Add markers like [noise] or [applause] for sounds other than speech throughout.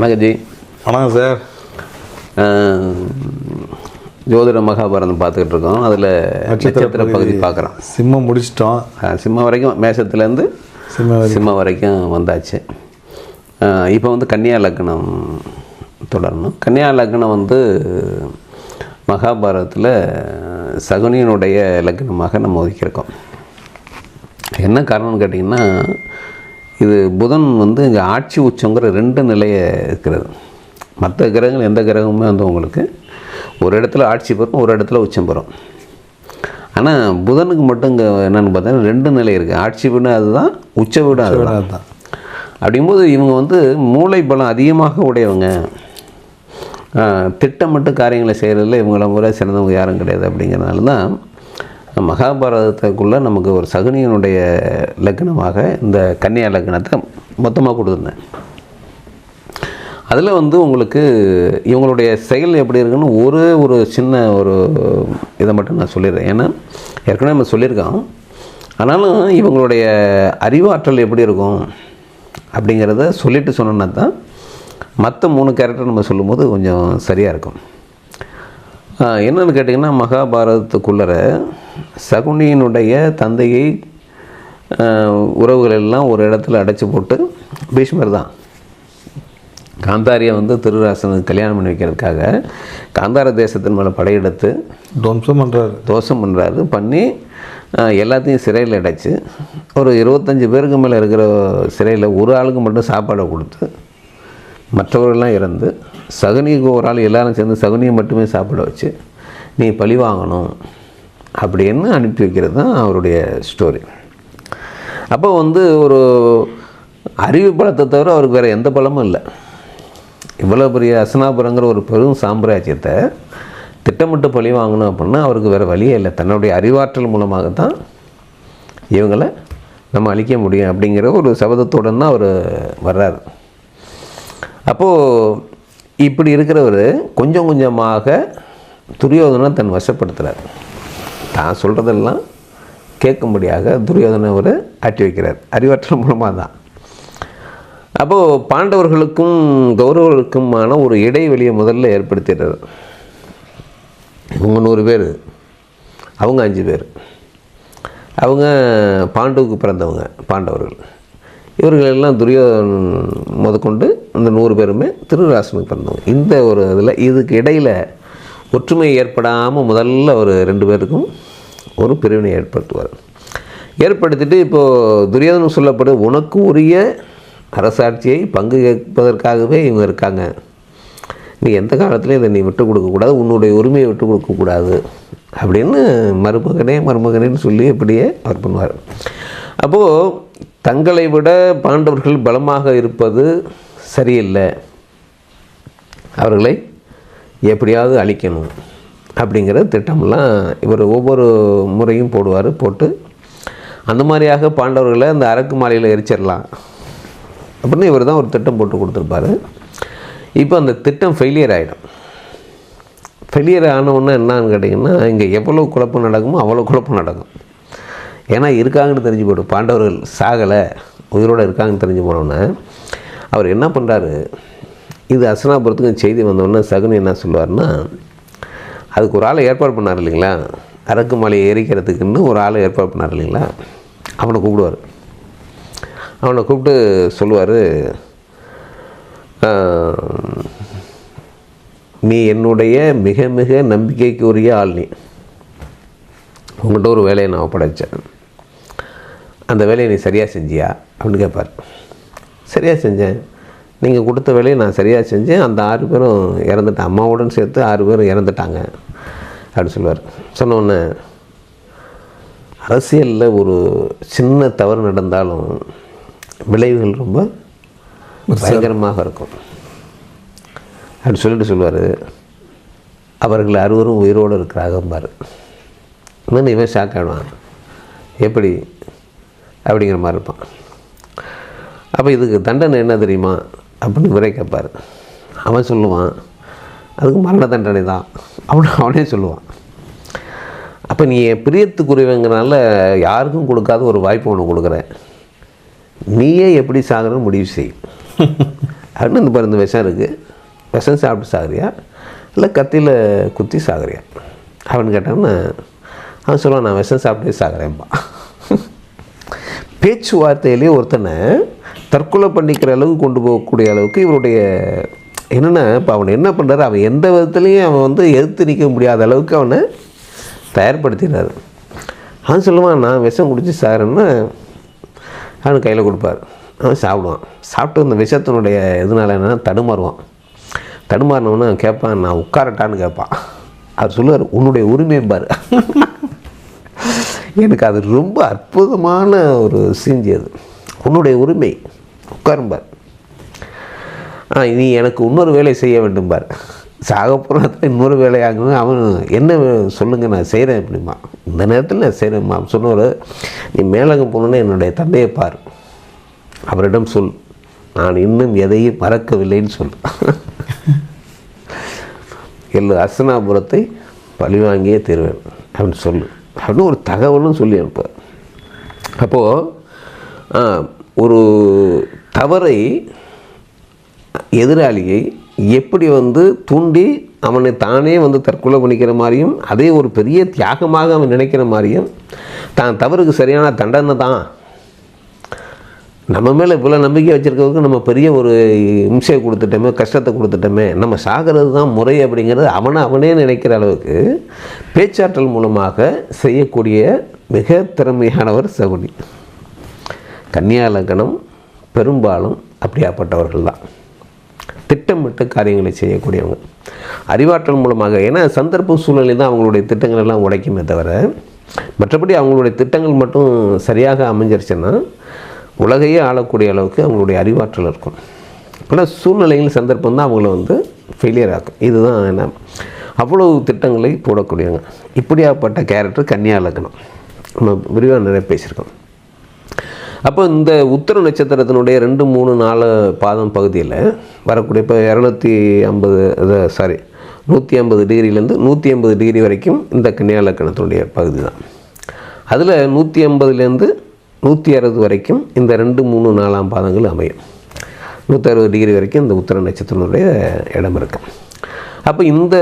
வணக்கம் ஜி. வணக்கம் சார். ஜோதிட மகாபாரதம் பார்த்துக்கிட்டு இருக்கோம். அதில் நட்சத்திர பகுதி பார்க்குறோம். சிம்மம் முடிச்சிட்டோம். சிம்ம வரைக்கும் மேஷத்துலேருந்து சிம்ம வரை- சிம்ம வரைக்கும் வந்தாச்சு. இப்போ வந்து கன்னியா லக்னம் தொடரணும். கன்னியா லக்னம் வந்து மகாபாரதத்தில் சகுனியினுடைய லக்னமாக நம்ம ஒதுக்கியிருக்கோம். என்ன காரணம்னு கேட்டிங்கன்னா இது புதன் வந்து இங்கே ஆட்சி உச்சங்கிற ரெண்டு நிலையை இருக்கிறது. மற்ற கிரகங்கள் எந்த கிரகமுமே வந்து உங்களுக்கு ஒரு இடத்துல ஆட்சி பெறும் ஒரு இடத்துல உச்சம் பெறும். ஆனால் புதனுக்கு மட்டும் இங்கே என்னென்னு பார்த்தீங்கன்னா ரெண்டு நிலை இருக்குது ஆட்சி வீடு அதுதான் உச்ச வீடு அதுதான். அதுதான். அப்படிங்கும்போது இவங்க வந்து மூளை பலம் அதிகமாக உடையவங்க. திட்டமிட்டு காரியங்களை செய்கிறதுல இவங்கள முறை சிறந்தவங்க யாரும் கிடையாது அப்படிங்கிறனால தான் மகாபாரதத்துக்குள்ளே நமக்கு ஒரு சகுனியனுடைய லக்னமாக இந்த கன்னியா லக்னத்தை மொத்தமாக கொடுத்துருந்தேன். அதில் வந்து உங்களுக்கு இவங்களுடைய செயல் எப்படி இருக்குன்னு ஒரே ஒரு சின்ன ஒரு இதை மட்டும் நான் சொல்லிடுறேன். ஏன்னா ஏற்கனவே நம்ம சொல்லியிருக்கோம். ஆனாலும் இவங்களுடைய அறிவாற்றல் எப்படி இருக்கும் அப்படிங்கிறத சொல்லிட்டு சொன்னோன்னா தான் மற்ற மூணு கேரக்டர் நம்ம சொல்லும்போது கொஞ்சம் சரியாக இருக்கும். என்னன்னு கேட்டிங்கன்னா மகாபாரதத்துக்குள்ளர சகுனியினுடைய தந்தையை உறவுகள் எல்லாம் ஒரு இடத்துல அடைச்சி போட்டு பீஷ்மர் தான். காந்தாரியை வந்து திருராசனுக்கு கல்யாணம் பண்ணி வைக்கிறதுக்காக காந்தார தேசத்தின் மேலே படையெடுத்து துவம்சம் பண்ணுறாரு தோஷம் பண்ணுறாரு பண்ணி எல்லாத்தையும் சிறையில் அடைச்சு ஒரு இருபத்தஞ்சி பேருக்கு மேலே இருக்கிற சிறையில் ஒரு ஆளுக்கு மட்டும் சாப்பாடை கொடுத்து மற்றவர்கள்லாம் இறந்து சகுனிக்கு ஒரு ஆள் எல்லாரும் சேர்ந்து சகுனியை மட்டுமே சாப்பிட வச்சு நீ பழி வாங்கணும் அப்படின்னு அனுப்பி வைக்கிறது தான் அவருடைய ஸ்டோரி அப்போ வந்து ஒரு அறிவு பலத்தை தவிர அவருக்கு வேறு எந்த பலமும் இல்லை. இவ்வளோ பெரிய அசனாபுரங்கிற ஒரு பெரும் சாம்ராஜ்யத்தை திட்டமிட்டு பழி வாங்கணும் அப்படின்னா அவருக்கு வேறு வழியே இல்லை. தன்னுடைய அறிவாற்றல் மூலமாக தான் இவங்களை நம்ம அழிக்க முடியும் அப்படிங்கிற ஒரு சபதத்துடன் தான் அவர் வர்றார். அப்போது இப்படி இருக்கிறவர் கொஞ்சம் கொஞ்சமாக துரியோதனை தன் வசப்படுத்துகிறார் தான் சொல்கிறதெல்லாம் கேட்கும்படியாக துரியோதனை அவர் ஆட்டி வைக்கிறார். அறிவாற்றல் மூலமாக தான் அப்போது பாண்டவர்களுக்கும் கௌரவர்களுக்குமான ஒரு இடைவெளியை முதல்ல ஏற்படுத்திடுறார். இவங்க நூறு பேர். அவங்க அஞ்சு பேர். அவங்க பாண்டுவுக்கு பிறந்தவங்க பாண்டவர்கள். இவர்களெல்லாம் துரியோதன் முதற்கொண்டு அந்த நூறு பேருமே திருராசனுக்கு பிறந்தவங்க. இந்த ஒரு இதில் இதுக்கு இடையில் ஒற்றுமை ஏற்படாமல் முதல்ல ஒரு ரெண்டு பேருக்கும் ஒரு பிரிவினை ஏற்படுத்துவார். ஏற்படுத்திட்டு இப்போது துரியோதனம் சொல்லப்படும் உனக்கு உரிய அரசாட்சியை பங்கு கேட்பதற்காகவே இவங்க இருக்காங்க. நீ எந்த காலத்துலையும் இதை நீ விட்டு கொடுக்கக்கூடாது உன்னுடைய உரிமையை விட்டு கொடுக்கக்கூடாது அப்படின்னு மருமகனே மருமகனேன்னு சொல்லி இப்படியே அவர் பண்ணுவார். அப்போது தங்களை விட பாண்டவர்கள் பலமாக இருப்பது சரியில்லை. அவர்களை எப்படியாவது அழிக்கணும் அப்படிங்கிற திட்டம்லாம் இவர் ஒவ்வொரு முறையும் போடுவார் போட்டு அந்த மாதிரியாக பாண்டவர்களை அந்த அரக்கு மாலையில் எரிச்சிடலாம். அப்படின்னு இவர் தான் ஒரு திட்டம் போட்டு கொடுத்துருப்பாரு. இப்போ அந்த திட்டம் ஃபெயிலியர் ஆகிடும் ஃபெயிலியர் ஆனவுன்னா என்னான்னு கேட்டிங்கன்னா இங்கே எவ்வளோ குழப்பம் நடக்குமோ அவ்வளோ குழப்பம் நடக்கும். ஏன்னா இருக்காங்கன்னு தெரிஞ்சு போய்டும் பாண்டவர்கள் சாகலை உயிரோடு இருக்காங்கன்னு தெரிஞ்சு போனோன்னே அவர் என்ன பண்ணுறாரு இது அசனாபுரத்துக்கு செய்தி வந்தோடனே சகுனி என்ன சொல்லுவார்னா அதுக்கு ஒரு ஆளை ஏற்பாடு பண்ணார் இல்லைங்களா? அரக்கு மலையை எரிக்கிறதுக்குன்னு ஒரு ஆளை ஏற்பாடு பண்ணார் இல்லைங்களா? அவனை கூப்பிடுவார். அவனை கூப்பிட்டு சொல்லுவார் நீ என்னுடைய மிக மிக நம்பிக்கைக்குரிய ஆள் நீ. உங்கள்கிட்ட ஒரு வேலையை நான் ஒப்படைச்சேன். அந்த வேலையை நீ சரியாக செஞ்சியா? அப்படின்னு கேட்பார் சரியாக செஞ்சேன். நீங்கள் கொடுத்த வேலையை நான் சரியாக செஞ்சேன். அந்த ஆறு பேரும் இறந்துட்டேன் அம்மாவுடன் சேர்த்து ஆறு பேரும் இறந்துட்டாங்க. அப்படின்னு சொல்லுவார். சொன்ன உடனே அரசியலில் ஒரு சின்ன தவறு நடந்தாலும் விளைவுகள் ரொம்ப பயங்கரமாக இருக்கும். அப்படி சொல்லிட்டு சொல்லுவார். அவர்கள் அறுவரும் உயிரோடு இருக்கிறாங்கம்பார் இன்னும் இவன் ஷாக் ஆகிடுவான் எப்படி? அப்படிங்கிற மாதிரி இருப்பான். அப்போ இதுக்கு தண்டனை என்ன தெரியுமா? அப்படின்னு இவரே கேட்பார் அவன் சொல்லுவான் அதுக்கு மரண தண்டனை தான். அவனு அவனே சொல்லுவான். அப்போ நீ என் பிரியத்துக்குரியவங்கிறனால யாருக்கும் கொடுக்காத ஒரு வாய்ப்பு ஒன்று கொடுக்குறேன். நீயே எப்படி சாகணும்னு முடிவு செய். அப்படின்னு இந்த பாரு இந்த விஷம் இருக்குது விஷம் சாப்பிட்டு சாகுறியா? இல்லை கத்தியில் குத்தி சாகுறியா? அப்படின்னு கேட்டாங்கன்னா அவன் சொல்லுவான் நான் விஷம் சாப்பிட்டே சாகுறேன்ப்பா பேச்சுவார்த்தையிலே ஒருத்தனை தற்கொலை பண்ணிக்கிற அளவுக்கு கொண்டு போகக்கூடிய அளவுக்கு இவருடைய என்னென்னா இப்போ அவன் என்ன பண்ணுறாரு அவன் எந்த விதத்துலேயும் அவன் வந்து எதிர்த்து நிற்க முடியாத அளவுக்கு அவனை தயார்படுத்திடுறாரு. அவன் சொல்லுவான் நான் விஷம் குடித்து சாருன்னு அவனுக்கு கையில் கொடுப்பார். அவன் சாப்பிடுவான். சாப்பிட்டு அந்த விஷத்தினுடைய இதனால என்னன்னா தடுமாறுவான். தடுமாறினவொன்னே அவன் கேட்பான் நான் உட்காரட்டான்னு கேட்பான் அவர் சொல்லுவார் உன்னுடைய உரிமை பாரு. எனக்கு அது ரொம்ப அற்புதமான ஒரு சீஞ்சி அது. உன்னுடைய உரிமை. உட்காரும்பார். ஆ நீ எனக்கு இன்னொரு வேலை செய்ய வேண்டும் பார். சாக இன்னொரு வேலையாகணும் அவன் என்ன சொல்லுங்கள் சொல்லுங்க நான் செய்கிறேன் அப்படிமா. இந்த நேரத்தில் நான் செய்கிறேன்மா அவன் சொன்னவர் நீ மேலகம் போகணுன்னு என்னுடைய தந்தையை பார். அவரிடம் சொல். நான் இன்னும் எதையும் மறக்கவில்லைன்னு சொல். [laughs] எல்லு அசனாபுரத்தை பழிவாங்கியே தருவேன். அப்படின்னு சொல்லு. அப்படின்னு ஒரு தகவலும் சொல்லி அப்போது ஒரு தவறை எதிராளியை எப்படி வந்து தூண்டி அவனை தானே வந்து தற்கொலை பண்ணிக்கிற மாதிரியும் அதே ஒரு பெரிய தியாகமாக அவன் நினைக்கிற மாதிரியும் தான் தவறுக்கு சரியான தண்டனை தான். நம்ம மேலே இவ்வளோ நம்பிக்கை வச்சுருக்கவருக்கு நம்ம பெரிய ஒரு இம்சையை கொடுத்துட்டோமே கஷ்டத்தை கொடுத்துட்டோமே நம்ம சாகிறது தான் முறை அப்படிங்கிறது அவனை அவனே நினைக்கிற அளவுக்கு பேச்சாற்றல் மூலமாக செய்யக்கூடிய மிக திறமையானவர் சகுனி. கன்னியாலக்கணம் பெரும்பாலும் அப்படியாப்பட்டவர்கள் தான் திட்டமிட்டு காரியங்களை செய்யக்கூடியவங்க. அறிவாற்றல் மூலமாக ஏன்னா சந்தர்ப்ப சூழ்நிலை தான் அவங்களுடைய திட்டங்கள் எல்லாம் உடைக்குமே தவிர மற்றபடி அவங்களுடைய திட்டங்கள் மட்டும் சரியாக அமைஞ்சிருச்சுன்னா உலகையே ஆளக்கூடிய அளவுக்கு அவங்களுடைய அறிவாற்றல் இருக்கும். ஆனால் சூழ்நிலைகள் சந்தர்ப்பம் தான் அவங்கள வந்து ஃபெயிலியர் ஆகும் இதுதான் என்ன? அவ்வளவு திட்டங்களை போடக்கூடியவங்க. இப்படியாப்பட்ட கேரக்டர் கன்னியா லக்னம் நம்ம விரிவாக நிறைய பேசியிருக்கோம். அப்போ இந்த உத்தர நட்சத்திரத்தினுடைய ரெண்டு மூணு நாலு பாதம் பகுதியில் வரக்கூடிய இப்போ இரநூத்தி ஐம்பது சாரி நூற்றி ஐம்பது டிகிரிலேருந்து நூற்றி ஐம்பது டிகிரி வரைக்கும் இந்த கன்னியா லக்கணத்தினுடைய பகுதி தான். அதில் நூற்றி ஐம்பதுலேருந்து நூற்றி அறுபது வரைக்கும் இந்த ரெண்டு மூணு நாலாம் பாதங்கள் அமையும். நூற்றி அறுபது டிகிரி வரைக்கும் இந்த உத்தர நட்சத்திரனுடைய இடம் இருக்கும். அப்போ இந்த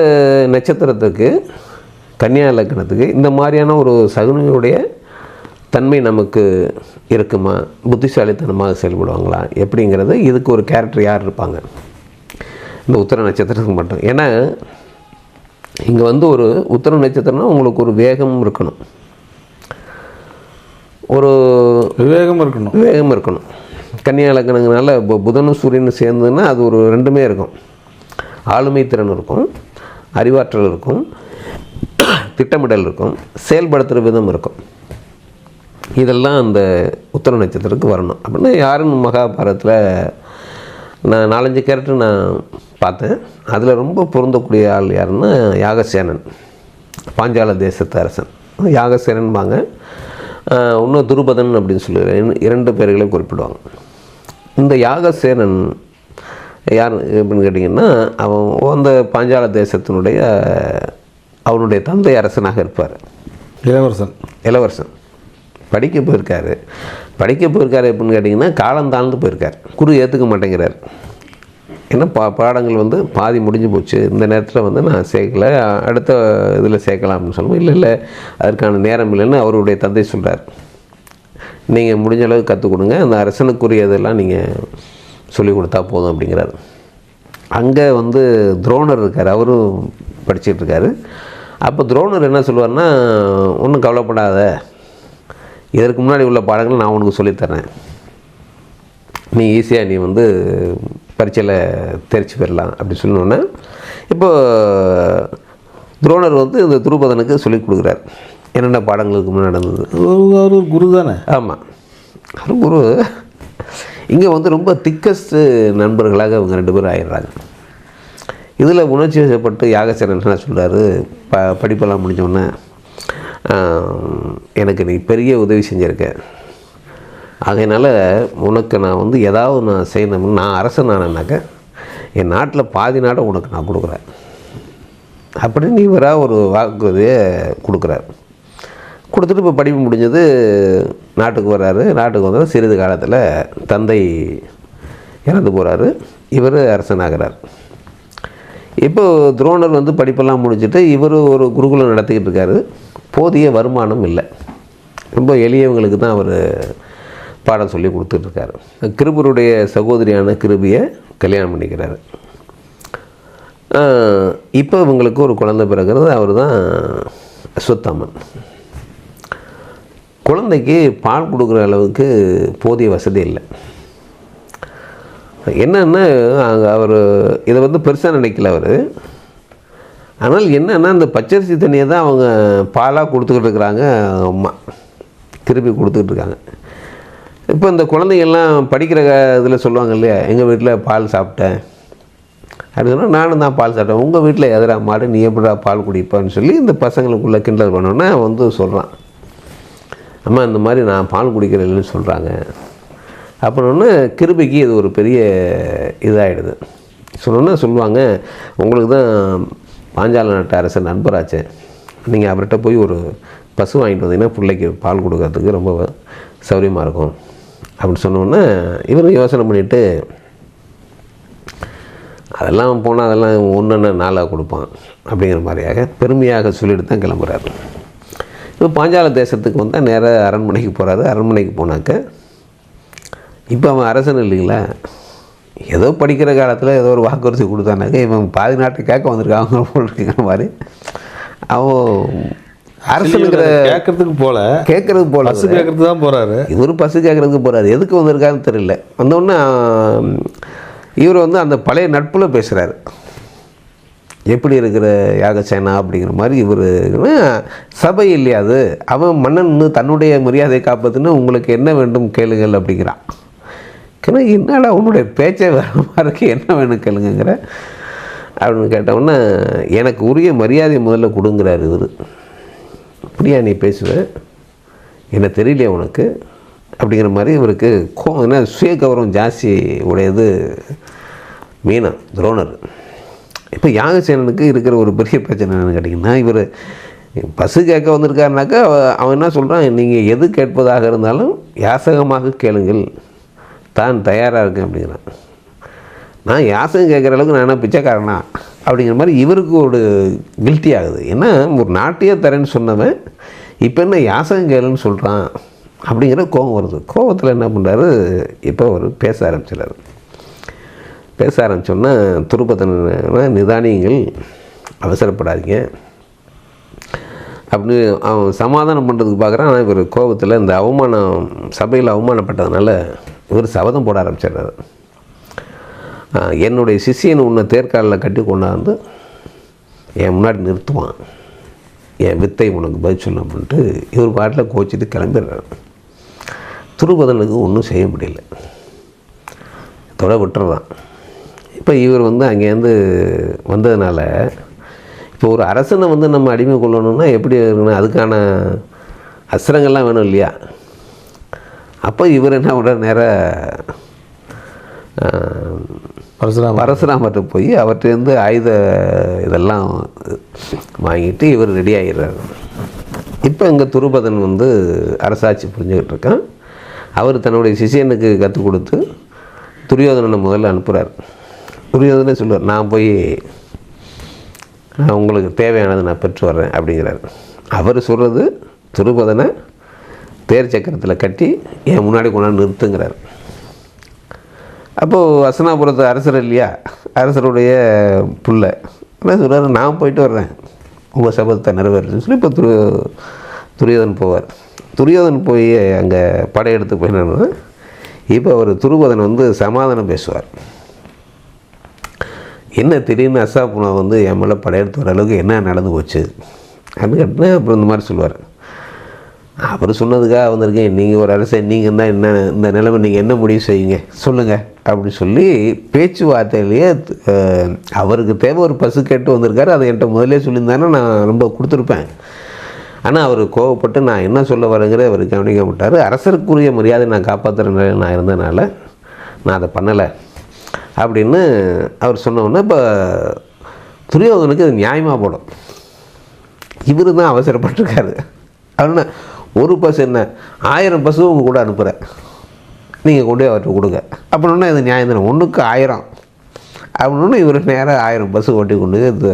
நட்சத்திரத்துக்கு கன்னியா லக்னத்துக்கு இந்த மாதிரியான ஒரு சகுனியுடைய தன்மை நமக்கு இருக்குமா? புத்திசாலித்தனமாக செயல்படுவாங்களா? எப்படிங்கிறது இதுக்கு ஒரு கேரக்டர் யார் இருப்பாங்க? இந்த உத்தர நட்சத்திரத்துக்கு மட்டும். ஏன்னா இங்கே வந்து ஒரு உத்தர நட்சத்திரம்னா உங்களுக்கு ஒரு வேகம் இருக்கணும். ஒரு விவேகம் இருக்கணும். விவேகம் இருக்கணும். கன்னியா லக்னங்கனால பு- புதனும் சூரியனும் சேர்ந்ததுன்னா அது ஒரு ரெண்டுமே இருக்கும். ஆளுமை திறன் இருக்கும். அறிவாற்றல் இருக்கும். திட்டமிடல் இருக்கும். செயல்படுத்துகிற விதம் இருக்கும். இதெல்லாம் அந்த உத்தர நட்சத்திரத்துக்கு வரணும். அப்படின்னா யாருன்னு மகாபாரதத்தில் நான் நாலஞ்சு கேரக்டர் நான் பார்த்தேன். அதில் ரொம்ப பொருந்தக்கூடிய ஆள் யாருன்னா யாகசேனன். பாஞ்சால தேசத்து அரசன். யாகசேனன்பாங்க. இன்னும் துருபதன் அப்படின்னு சொல்லி ரெண்டு- இரண்டு பேர்களை குறிப்பிடுவாங்க. இந்த யாகசேனன் யார் அப்படின்னு கேட்டிங்கன்னா அவன் அந்த பாஞ்சால தேசத்தினுடைய அவனுடைய தந்தை அரசனாக இருப்பார். இளவரசன். இளவரசன். படிக்க போயிருக்காரு. படிக்க போயிருக்காரு எப்படின்னு கேட்டிங்கன்னா காலம் தாழ்ந்து போயிருக்கார். குரு ஏற்றுக்க மாட்டேங்கிறார். ஏன்னா பா பாடங்கள் வந்து பாதி முடிஞ்சு போச்சு. இந்த நேரத்தில் வந்து நான் சேர்க்கலை. அடுத்த இதில் சேர்க்கலாம் அப்படின்னு சொல்லுவோம். இல்லை இல்லை அதற்கான நேரம் இல்லைன்னு அவருடைய தந்தை சொல்கிறார் நீங்கள் முடிஞ்ச அளவுக்கு கற்றுக் கொடுங்க. அந்த அரசனுக்குரியதெல்லாம் நீங்கள் சொல்லிக் கொடுத்தா போதும் அப்படிங்கிறார். அங்கே வந்து துரோணர் இருக்கார். அவரும் படிச்சிட்டு இருக்காரு. அப்போ துரோணர் என்ன சொல்லுவார்னா ஒன்றும் கவலைப்படாத. இதற்கு முன்னாடி உள்ள பாடங்களை நான் உனக்கு சொல்லித்தரேன் நீ ஈஸியாக நீ வந்து பரீட்சையில் தேர்ச்சி பெறலாம் அப்படி சொன்னோன்னே இப்போ துரோணர் வந்து இந்த துருபதனுக்கு சொல்லிக் கொடுக்குறார். என்னென்ன பாடங்களுக்கு முன்னாடி நடந்தது? அவர் அவர் ஒரு குரு தானே? ஆமாம் அது குரு. இங்கே வந்து ரொம்ப திக்கஸ்ட்டு நண்பர்களாக இவங்க ரெண்டு பேரும் ஆயிடுறாங்க. இதில் உணர்ச்சி வசப்பட்டு யாகசேனன் என்ன சொல்கிறாரு ப படிப்பெல்லாம் முடிஞ்சோடனே எனக்கு நீ பெரிய உதவி செஞ்சுருக்க. அதனால் உனக்கு நான் வந்து ஏதாவது நான் செய்யணும்னு நான் அரசன் ஆனேனாக்க என் நாட்டில் பாதி நாடை உனக்கு நான் கொடுக்குறேன். அப்படின்னு இவராக ஒரு வாக்குறுதியை கொடுக்குறாரு. கொடுத்துட்டு இப்போ படிப்பு முடிஞ்சது நாட்டுக்கு வர்றாரு. நாட்டுக்கு வந்தால் சிறிது காலத்தில் தந்தை இறந்து போகிறாரு இவர் அரசனாகிறார். இப்போ துரோணர் வந்து படிப்பெல்லாம் முடிச்சுட்டு இவர் ஒரு குருகுலம் நடத்திக்கிட்டு இருக்காரு. போதிய வருமானம் இல்லை. ரொம்ப எளியவங்களுக்கு தான் அவர் பாடம் சொல்லி கொடுத்துட்ருக்காரு. கிருபருடைய சகோதரியான கிருபியை கல்யாணம் பண்ணிக்கிறாரு. இப்போ இவங்களுக்கு ஒரு குழந்தை பிறகுறது அவர் தான் அஸ்வத்தாமன். குழந்தைக்கு பால் கொடுக்குற அளவுக்கு போதிய வசதி இல்லை. என்னென்னா அங்கே அவர் இதை வந்து பெருசாக நினைக்கல அவர். ஆனால் என்னென்னா இந்த பச்சரிசி தண்ணியை தான் அவங்க பாலாக கொடுத்துக்கிட்டு இருக்கிறாங்க அம்மா. திருப்பி கொடுத்துக்கிட்டு இருக்காங்க. இப்போ இந்த குழந்தைங்கள்லாம் படிக்கிற இதில் சொல்லுவாங்க இல்லையா எங்கள் வீட்டில் பால் சாப்பிட்டேன். அப்படின்னு சொன்னால் நானும் தான் பால் சாப்பிட்டேன். உங்கள் வீட்டில் எதிரா மாடு நீ எப்படா பால் குடிப்பான்னு சொல்லி இந்த பசங்களுக்குள்ளே கிண்டல் பண்ணோன்னே வந்து சொல்கிறான் அம்மா இந்த மாதிரி நான் பால் குடிக்கிறேன்னு சொல்கிறாங்க அப்படின்னோடனே கிருபிக்கு இது ஒரு பெரிய இதாகிடுது சொன்னோன்னா சொல்லுவாங்க உங்களுக்கு தான் பாஞ்சால நாட்டு அரசன் நண்பராச்சே. நீங்கள் அவர்கிட்ட போய் ஒரு பசு வாங்கிட்டு வந்தீங்கன்னா பிள்ளைக்கு பால் கொடுக்கறதுக்கு ரொம்ப சௌரியமாக இருக்கும். அப்படின்னு சொன்னோன்னே இவரும் யோசனை பண்ணிவிட்டு அதெல்லாம் போனால் அதெல்லாம் ஒன்று நாளாக கொடுப்பான் அப்படிங்கிற மாதிரியாக பெருமையாக சொல்லிட்டு தான் கிளம்புறாரு. இப்போ பாஞ்சால தேசத்துக்கு வந்தால் நேராக அரண்மனைக்கு போகிறாரு அரண்மனைக்கு போனாக்க இப்போ அவன் அரசன் இல்லைங்களா? ஏதோ படிக்கிற காலத்தில் ஏதோ ஒரு வாக்குறுதி கொடுத்தானாக்க இவன் பாதி நாட்டுக்காக வந்திருக்காங்க போல் இருக்கிற மாதிரி. அவன் அரசனுங்கிற கேட்கறதுக்கு போல. கேட்கறது போல பஸ் கேட்கறதுக்கு தான் போறாரு. இவர் பஸ்ஸு கேட்குறதுக்கு போகிறாரு எதுக்கு வந்திருக்காருன்னு தெரியல. வந்தோடனே இவர் வந்து அந்த பழைய நட்பில் பேசுகிறாரு எப்படி இருக்கிற யாகசேனா அப்படிங்கிற மாதிரி இவர் சபை இல்லையா அது? அவன் மன்னன் தன்னுடைய மரியாதையை காப்பதுன்னு உங்களுக்கு என்ன வேண்டும் கேளுங்கள் அப்படிங்கிறான். ஏன்னா என்னடா உன்னுடைய பேச்சே வேறு மாதிரி என்ன வேணும் கேளுங்கிற அப்படின்னு கேட்டவுடனே எனக்கு உரிய மரியாதை முதல்ல கொடுங்கிறாரு இவர். அப்படியா நீ பேசுவ? என்ன தெரியலையே உனக்கு? அப்படிங்கிற மாதிரி இவருக்கு கோவம் என்ன சுய கௌரவம் ஜாஸ்தி உடையது மீனா துரோணர். இப்போ யாகசேனனுக்கு இருக்கிற ஒரு பெரிய பிரச்சனை என்னென்னு கேட்டிங்கன்னா இவர் பஸ்ஸு கேட்க வந்திருக்காருனாக்கா அவ- அவன் என்ன சொல்கிறான் நீங்கள் எது கேட்பதாக இருந்தாலும் யாசகமாக கேளுங்கள். தான் தயாராக இருக்கேன் அப்படிங்கிறான். நான் யாசகம் கேட்குற அளவுக்கு நான் என்ன பிச்சைக்காரனா? அப்படிங்கிற மாதிரி இவருக்கு ஒரு கில்ட்டி ஆகுது. ஏன்னா ஒரு நாட்டையே தரேன்னு சொன்னவன் இப்போ என்ன யாசகம் கேளுன்னு சொல்கிறான் அப்படிங்கிற கோபம் வருது. கோபத்தில் என்ன பண்ணுறாரு இப்போ அவர் பேச ஆரம்பிச்சிடாரு பேச ஆரம்பிச்சோன்னா துருப்பத்தன நிதானியங்கள் அவசரப்படாதீங்க. அப்படின்னு அவன் சமாதானம் பண்ணுறதுக்கு பார்க்குறான். ஆனால் இவர் கோபத்தில் இந்த அவமானம் சபையில் அவமானப்பட்டதுனால இவர் சபதம் போட ஆரம்பிச்சிடுறாரு. என்னுடைய சிஷியன் உன்னை தேர்காலில் கட்டி கொண்டாந்து என் முன்னாடி நிறுத்துவான். என் வித்தை உனக்கு பதில் சொல்லணும் அப்படின்ட்டு இவர் பாட்டில் கோச்சிட்டு கிளம்பிடுறாரு. துருபதனுக்கு ஒன்றும் செய்ய முடியல. தொட விட்டுறான். இப்போ இவர் வந்து அங்கேருந்து வந்ததுனால இப்போ ஒரு அரசனை வந்து நம்ம அடிமை கொள்ளணும்னா எப்படி இருக்கணும்? அதுக்கான அஸ்திரங்கள்லாம் வேணும் இல்லையா? அப்போ இவர் என்ன பண்ணுற நேராக பரசுராம. பரசுராமர்கிட்ட போய் அவர்கிட்டருந்து ஆயுத இதெல்லாம் வாங்கிட்டு இவர் ரெடி ஆகிடுறாரு இப்போ இங்கே துருபதன் வந்து அரசாட்சி புரிஞ்சுக்கிட்டு இருக்கான். அவர் தன்னுடைய சிஷியனுக்கு கற்றுக் கொடுத்து துரியோதனனை முதல்ல அனுப்புகிறார் துரியோதனே சொல்லுவார் நான் போய் நான் உங்களுக்கு தேவையானதை நான் பெற்று வர்றேன் அப்படிங்கிறார். அவர் சொல்கிறது துருபதனை தேர் சக்கரத்தில் கட்டி என் முன்னாடி கொண்டாந்து நிறுத்துங்கிறார். அப்போது அசனாபுரத்து அரசர் இல்லையா? அரசருடைய பிள்ளை. என்ன சொல்கிறார் நான் போயிட்டு வர்றேன். உங்கள் சபதத்தை நிறைவேறுன்னு சொல்லி இப்போ துரு துரியோதன் போவார். துரியோதன் போய் அங்கே படையெடுத்து போயினார் இப்போ அவர் துருபதன் வந்து சமாதானம் பேசுவார். என்ன திடீர்னு அசாப்புனா வந்து என் மேலே படையெடுத்து வர அளவுக்கு என்ன நடந்து போச்சு? அப்படின்னு கேட்டினா அப்புறம் இந்த மாதிரி சொல்லுவார். அவர் சொன்னதுக்காக வந்திருக்கேன். நீங்கள் ஒரு அரசை நீங்கள் தான் என்ன இந்த நிலைமை நீங்கள் என்ன முடிவு செய்யுங்க சொல்லுங்கள் அப்படி சொல்லி பேச்சுவார்த்தையிலேயே அவருக்கு தேவை ஒரு பசு கேட்டு வந்திருக்காரு. அதை என்கிட்ட முதலே சொல்லியிருந்தானே நான் ரொம்ப கொடுத்துருப்பேன். ஆனால் அவர் கோவப்பட்டு நான் என்ன சொல்ல வரேங்கிற அவர் கவனிக்க மாட்டார். அரசருக்குரிய மரியாதை நான் காப்பாற்றுற நிலையில் நான் இருந்ததுனால நான் அதை பண்ணலை. அப்படின்னு அவர் சொன்னோன்னே இப்போ துரியோதனுக்கு இது நியாயமாக போடும். இவர் தான் அவசரப்பட்டிருக்காரு. அப்படின்னா ஒரு பஸ் என்ன? ஆயிரம் பஸ்ஸு உங்கள் கூட அனுப்புகிறேன் நீங்கள் கொண்டு போய் அவர்கிட்ட கொடுங்க. அப்படின்னா இது நியாயம் தானே? ஒன்றுக்கு ஆயிரம். அப்படின்னு இவர் நேராக ஆயிரம் பஸ்ஸு ஓட்டி கொண்டு இந்த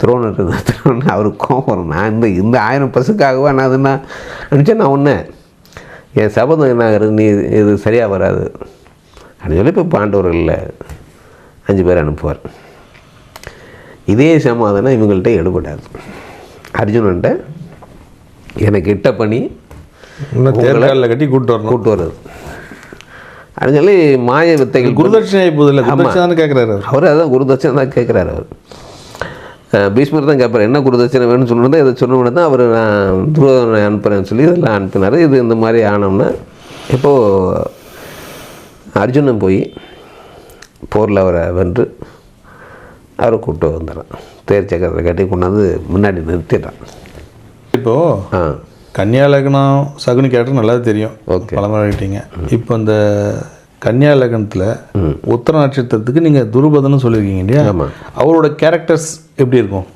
துரோணர் திருவண்ணு அவருக்கு வரும். நான் இந்த இந்த ஆயிரம் பஸ்ஸுக்காகவா நான் அது நான் நினச்சேன் நான் ஒன்று என் சபதம் என்ன ஆகுறது நீ இது சரியாக வராது. அப்படின்னு சொல்லி இப்போ பாண்டவர்களில் அஞ்சு பேர் அனுப்புவார். இதே சமாதானம் இவங்கள்ட்ட எடுபடாது அர்ஜுனன்ட்ட எனக்கு இட்ட பணி தேர்காலில் கட்டி கூப்பிட்டு வரணும். கூட்டு வர்றது. அப்படின்னு சொல்லி மாய வித்தைகள் குருதட்சிணை போதில்ல குருதட்சிணை கேட்குறாரு அவர். அதான் குருதட்சணை தான் கேட்குறாரு அவர். பீஷ்மர் தான் கேட்பார் என்ன குருதட்சணை வேணும்னு சொல்லணும் இதை சொன்ன தான் அவர் நான் துருவதனை அனுப்புகிறேன்னு சொல்லி இதெல்லாம் அனுப்பினார். இது இந்த மாதிரி ஆனோம்னா இப்போது அர்ஜுனன் போய் போரில் அவரை வென்று அவரை கூப்பிட்டு வந்துடுறான் தேர் சக்கரத்தை கட்டி கொண்டாந்து முன்னாடி நிறுத்திடுறான். இப்போ ஆ. கன்னியா லக்னம் சகுனி கேரக்டர் நல்லா தெரியும். Okay. பழமாகிட்டீங்க இப்போ இந்த கன்னியா லக்னத்தில் உத்தர நட்சத்திரத்துக்கு நீங்கள் துருபதன்னு சொல்லியிருக்கீங்க இல்லையா? அவரோட கேரக்டர்ஸ் எப்படி இருக்கும்?